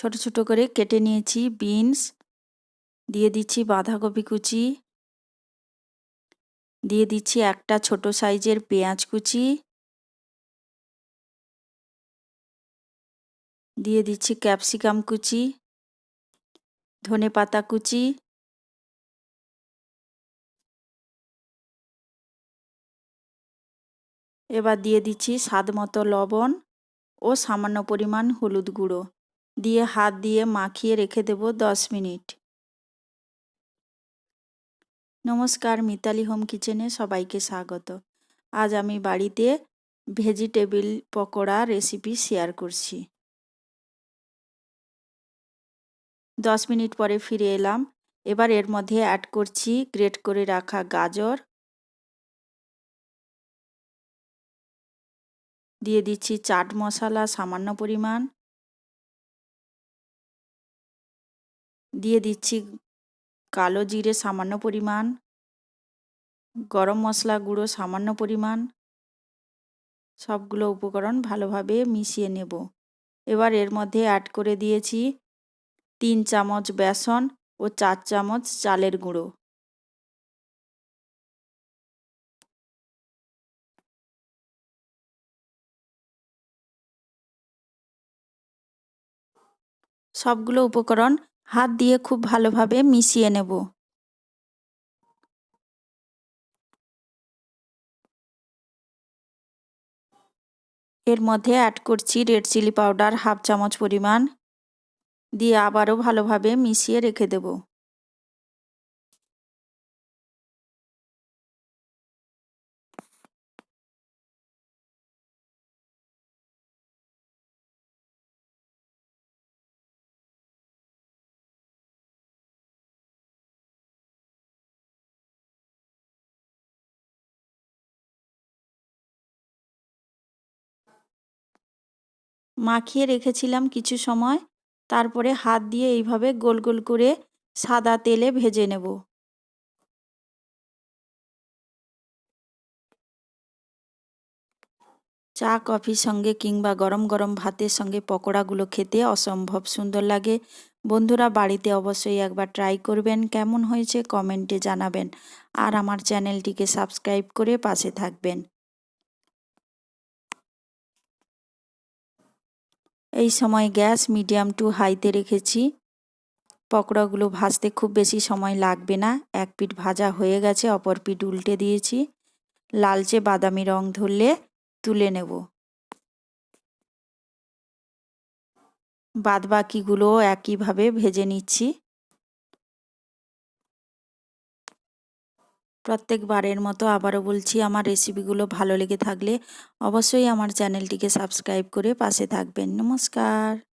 ছোট ছোট করে কেটে নিয়েছি, বিনস। দিয়ে দিচ্ছি বাঁধাকপি কুচি। দিয়ে দিচ্ছি একটা ছোট সাইজের পেঁয়াজ কুচি। দিয়ে দিচ্ছি ক্যাপসিকাম কুচি, ধনে পাতা কুচি। এবার দিয়ে দিচ্ছি স্বাদ মতো লবণ ও সামান্য পরিমাণ হলুদ গুঁড়ো। দিয়ে হাত দিয়ে মাখিয়ে রেখে দেব দশ মিনিট। নমস্কার, মিতালি হোম কিচেনে সবাইকে স্বাগত। আজ আমি বাড়িতে ভেজিটেবিল পকোড়া রেসিপি শেয়ার করছি। দশ মিনিট পরে ফিরে এলাম। এবার এর মধ্যে অ্যাড করছি গ্রেট করে রাখা গাজর। দিয়ে দিচ্ছি চাট মশলা সামান্য পরিমাণ। দিয়ে দিচ্ছি কালো জিরে সামান্য পরিমাণ, গরম মশলা গুঁড়ো সামান্য পরিমাণ, সবগুলো উপকরণ ভালোভাবে মিশিয়ে নেব। এবার এর মধ্যে অ্যাড করে দিয়েছি তিন চামচ বেসন ও চার চামচ চালের গুঁড়ো। সবগুলো উপকরণ হাত দিয়ে খুব ভালোভাবে মিশিয়ে নেব। এর মধ্যে অ্যাড করছি রেড চিলি পাউডার হাফ চামচ পরিমাণ, দিয়ে আবারও ভালোভাবে মিশিয়ে রেখে দেব। মাখিয়ে রেখেছিলাম কিছু সময়। তারপরে হাত দিয়ে এইভাবে গোল গোল করে সাদা তেলে ভেজে নেব। চা, কফির সঙ্গে কিংবা গরম গরম ভাতের সঙ্গে পকোড়াগুলো খেতে অসম্ভব সুন্দর লাগে। বন্ধুরা, বাড়িতে অবশ্যই একবার ট্রাই করবেন। কেমন হয়েছে কমেন্টে জানাবেন। আর আমার চ্যানেলটিকে সাবস্ক্রাইব করে পাশে থাকবেন। এই সময় গ্যাস মিডিয়াম টু হাইতে রেখেছি। পকোড়াগুলো ভাজতে খুব বেশি সময় লাগবে না। এক পিঠ ভাজা হয়ে গেছে, অপর পিঠ উল্টে দিয়েছি। লালচে বাদামি রং ধরলে তুলে নেব। বাদবাকিগুলো একইভাবে ভেজে নিচ্ছি। প্রত্যেকবারের মতো আবারও বলছি, আমার রেসিপিগুলো ভালো লেগে থাকলে অবশ্যই আমার চ্যানেলটিকে সাবস্ক্রাইব করে পাশে থাকবেন। নমস্কার।